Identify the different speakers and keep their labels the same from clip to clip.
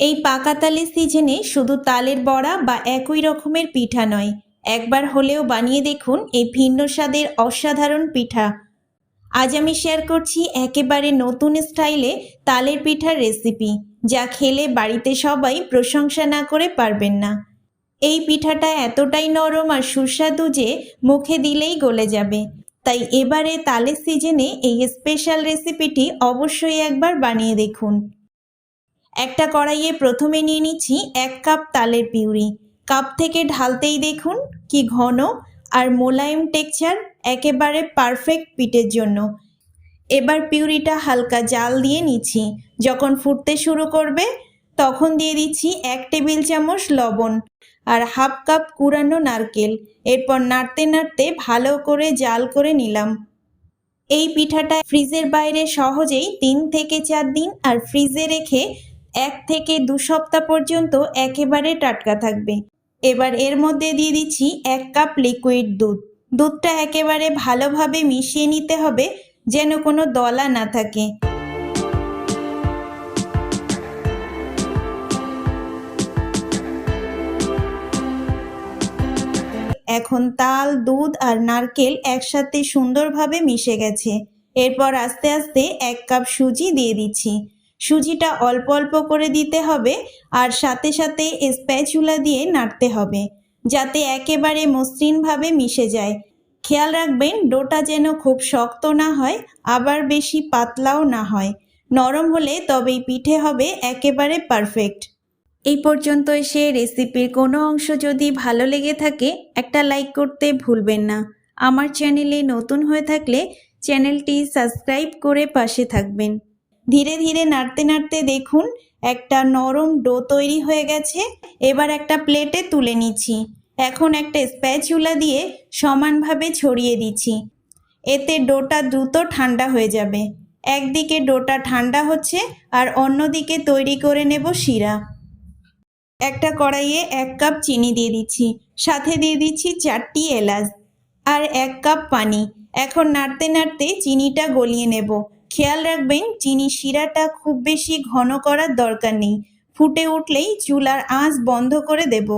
Speaker 1: এই পাকা তালের সিজনে শুধু তালের বড়া বা একই রকমের পিঠা নয়, একবার হলেও বানিয়ে দেখুন এই ভিন্ন স্বাদের অসাধারণ পিঠা। আজ আমি শেয়ার করছি একেবারে নতুন স্টাইলে তালের পিঠার রেসিপি, যা খেলে বাড়িতে সবাই প্রশংসা না করে পারবেন না। এই পিঠাটা এতটাই নরম আর সুস্বাদু যে মুখে দিলেই গলে যাবে। তাই এবারে তালের সিজনে এই স্পেশাল রেসিপিটি অবশ্যই একবার বানিয়ে দেখুন। একটা কড়াইয়ে প্রথমে নিয়ে নিচ্ছি এক কাপ তালের পিউরি। কাপ থেকে ঢালতেই দেখুন কি ঘন আর মোলায়েম টেক্সচার একেবারে পারফেক্ট পিঠের জন্য। এবার পিউরিটা হালকা জাল দিয়ে নিচ্ছি। যখন ফুটতে শুরু করবে, তখন দিয়ে দিচ্ছি এক টেবিল চামচ লবণ আর হাফ কাপ কুড়ানো নারকেল। এরপর নাড়তে নাড়তে ভালো করে জাল করে নিলাম। এই পিঠাটা ফ্রিজের বাইরে সহজেই তিন থেকে চার দিন আর ফ্রিজে রেখে এক থেকে দু সপ্তাহ পর্যন্ত একেবারে টাটকা থাকবে। এবার এর মধ্যে দিয়ে দিচ্ছি এক কাপ লিকুইড দুধ। দুধটা একেবারে ভালোভাবে মিশিয়ে নিতে হবে যেন কোনো দলা না থাকে। এখন তাল, দুধ আর নারকেল একসাথে সুন্দরভাবে মিশে গেছে। এরপর আস্তে আস্তে এক কাপ সুজি দিয়ে দিচ্ছি। সুজিটা অল্প অল্প করে দিতে হবে আর সাথে সাথে স্প্যাচুলা দিয়ে নাড়তে হবে, যাতে একেবারে মসৃণভাবে মিশে যায়। খেয়াল রাখবেন, ডোটা যেন খুব শক্ত না হয়, আবার বেশি পাতলাও না হয়। নরম হলে তবেই পিঠে হবে একেবারে পারফেক্ট। এই পর্যন্ত এসে রেসিপির কোনো অংশ যদি ভালো লেগে থাকে, একটা লাইক করতে ভুলবেন না। আমার চ্যানেলে নতুন হয়ে থাকলে চ্যানেলটি সাবস্ক্রাইব করে পাশে থাকবেন। ধীরে ধীরে নাড়তে নাড়তে দেখুন, একটা নরম ডো তৈরি হয়ে গেছে। এবার একটা প্লেটে তুলে নিচ্ছি। এখন একটা স্প্যাচুলা দিয়ে সমানভাবে ছড়িয়ে দিচ্ছি। এতে ডোটা দ্রুত ঠান্ডা হয়ে যাবে। একদিকে ডোটা ঠান্ডা হচ্ছে আর অন্যদিকে তৈরি করে নেব শিরা। একটা কড়াইয়ে এক কাপ চিনি দিয়ে দিচ্ছি। সাথে দিয়ে দিচ্ছি চারটি এলাচ। আর এক কাপ পানি। এখন নাড়তে নাড়তে চিনিটা গলিয়ে নেব। খেয়াল রাখবেন চিনি শিরাটা খুব বেশি ঘন করার দরকার নেই। ফুটে উঠলেই চুলার আঁচ বন্ধ করে দেব।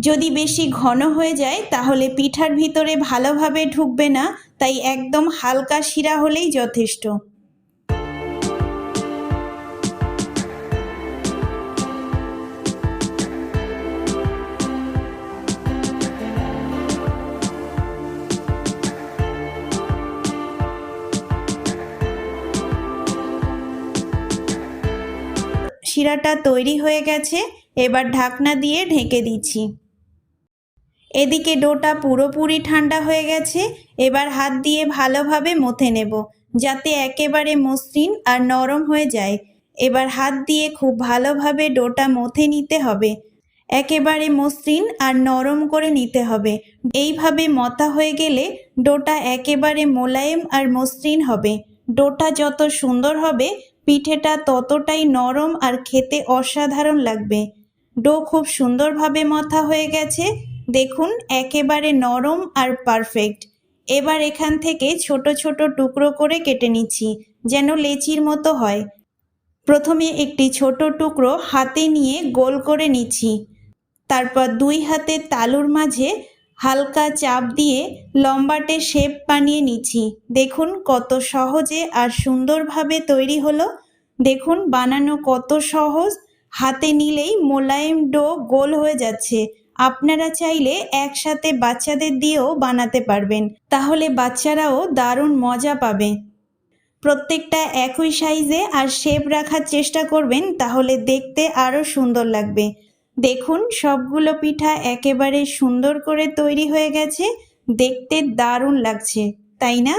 Speaker 1: যদি বেশি ঘন হয়ে যায়, তাহলে পিঠার ভিতরে ভালোভাবে ঢুকবে না, তাই একদম হালকা শিরা হলেই যথেষ্ট। শিরাটা তৈরি হয়ে গেছে, এবার ঢাকনা দিয়ে ঢেকে দিচ্ছি। এদিকে ডোটা পুরোপুরি ঠান্ডা হয়ে গেছে, এবার হাত দিয়ে ভালোভাবে মথে নেব, যাতে একেবারে মসৃণ আর নরম হয়ে যায়। এবার হাত দিয়ে খুব ভালোভাবে ডোটা মথে নিতে হবে। একেবারে মসৃণ আর নরম করে নিতে হবে। এইভাবে মতা হয়ে গেলে ডোটা একেবারে মোলায়েম আর মসৃণ হবে। ডোটা যত সুন্দর হবে পিঠেটা ততটাই নরম আর খেতে অসাধারণ লাগবে। ডো খুব সুন্দরভাবে মথা হয়ে গেছে। দেখুন, একেবারে নরম আর পারফেক্ট। এবার এখান থেকে ছোট ছোট টুকরো করে কেটে নিচ্ছি, যেন লেচির মতো হয়। প্রথমে একটি ছোট টুকরো হাতে নিয়ে গোল করে নিচ্ছি। তারপর দুই হাতে তালুর মাঝে হালকা চাপ দিয়ে লম্বাটে শেপ বানিয়ে নিচ্ছি। দেখুন কত সহজে আর সুন্দরভাবে তৈরি হলো। দেখুন বানানো কত সহজ। হাতে নিলেই মোলায়েম ডো গোল হয়ে যাচ্ছে। আপনারা চাইলে একসাথে বাচ্চাদের দিয়েও বানাতে পারবেন। তাহলে বাচ্চারাও দারুণ মজা পাবে। প্রত্যেকটা একই সাইজে আর শেপ রাখার চেষ্টা করবেন, তাহলে দেখতে আরও সুন্দর লাগবে। দেখুন, সবগুলো পিঠা একেবারে সুন্দর করে তৈরি হয়ে গেছে। দেখতে দারুণ লাগছে, তাই না?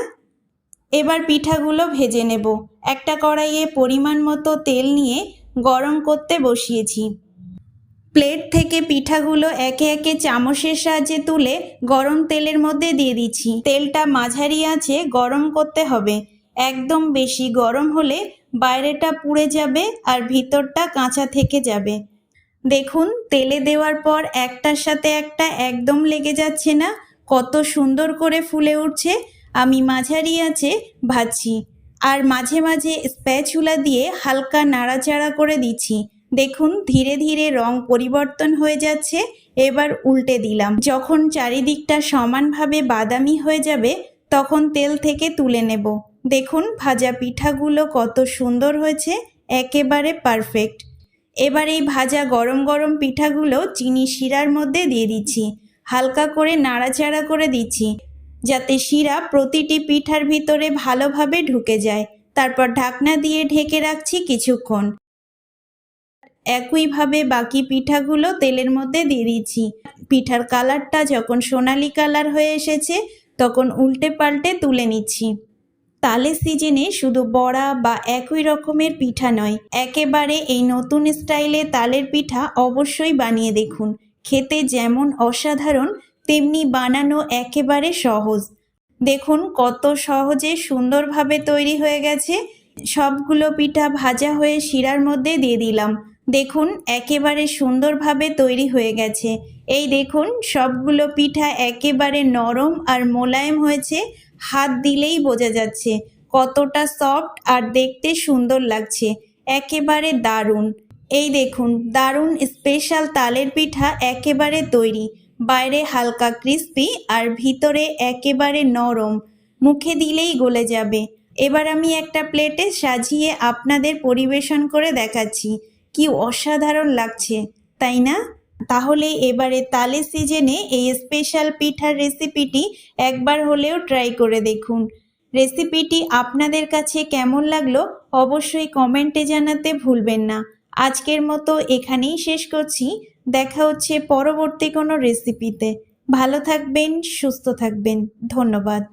Speaker 1: এবার পিঠাগুলো ভেজে নেব। একটা কড়াইয়ে পরিমাণ মতো তেল নিয়ে গরম করতে বসিয়েছি। প্লেট থেকে পিঠাগুলো একে একে চামচের সাহায্যে তুলে গরম তেলের মধ্যে দিয়ে দিচ্ছি। তেলটা মাঝারি আছে, গরম করতে হবে। একদম বেশি গরম হলে বাইরেটা পুড়ে যাবে আর ভিতরটা কাঁচা থেকে যাবে। দেখুন, তেলে দেওয়ার পর একটার সাথে একটা একদম লেগে যাচ্ছে না। কত সুন্দর করে ফুলে উঠছে। আমি মাঝারি আছে, ভাজছি। আর মাঝে মাঝে স্প্যাচুলা দিয়ে হালকা নাড়াচাড়া করে দিচ্ছি। দেখুন, ধীরে ধীরে রং পরিবর্তন হয়ে যাচ্ছে। এবার উল্টে দিলাম। যখন চারিদিকটা সমানভাবে বাদামি হয়ে যাবে, তখন তেল থেকে তুলে নেব। দেখুন, ভাজা পিঠাগুলো কত সুন্দর হয়েছে। একেবারে পারফেক্ট। এবার এই ভাজা গরম গরম পিঠাগুলো চিনি শিরার মধ্যে দিয়ে দিচ্ছি। হালকা করে নাড়াচাড়া করে দিচ্ছি, যাতে শিরা প্রতিটি পিঠার ভিতরে ভালোভাবে ঢুকে যায়। তারপর ঢাকনা দিয়ে ঢেকে রাখছি কিছুক্ষণ। একইভাবে বাকি পিঠাগুলো তেলের মধ্যে দিয়ে দিচ্ছি। পিঠার কালারটা যখন সোনালি কালার হয়ে এসেছে, তখন উল্টে পাল্টে তুলে নিচ্ছি। তালের সিজনে শুধু বড়া বা একই রকমের পিঠা নয়, একেবারে এই নতুন স্টাইলে তালের পিঠা অবশ্যই বানিয়ে দেখুন। খেতে যেমন অসাধারণ, তেমনি বানানো একেবারে সহজ। দেখুন কত সহজে সুন্দরভাবে তৈরি হয়ে গেছে। সবগুলো পিঠা ভাজা হয়ে শিরার মধ্যে দিয়ে দিলাম। দেখুন একেবারে সুন্দরভাবে তৈরি হয়ে গেছে। এই দেখুন সবগুলো পিঠা একেবারে নরম আর মোলায়েম হয়েছে। হাত দিলেই বোঝা যাচ্ছে কতটা সফট আর দেখতে সুন্দর লাগছে। একেবারে দারুণ। এই দেখুন, দারুণ স্পেশাল তালের পিঠা একেবারে তৈরি। বাইরে হালকা ক্রিস্পি আর ভিতরে একেবারে নরম। মুখে দিলেই গলে যাবে। এবার আমি একটা প্লেটে সাজিয়ে আপনাদের পরিবেশন করে দেখাচ্ছি। কি অসাধারণ লাগছে, তাই না? তাহলে এবারে তালে সিজনে এই স্পেশাল পিঠার রেসিপিটি একবার হলেও ট্রাই করে দেখুন। রেসিপিটি আপনাদের কাছে কেমন লাগল অবশ্যই কমেন্টে জানাতে ভুলবেন না। আজকের মতো এখানেই শেষ করছি। দেখা হচ্ছে পরবর্তী কোনো রেসিপিতে ভালো থাকবেন, সুস্থ থাকবেন। ধন্যবাদ।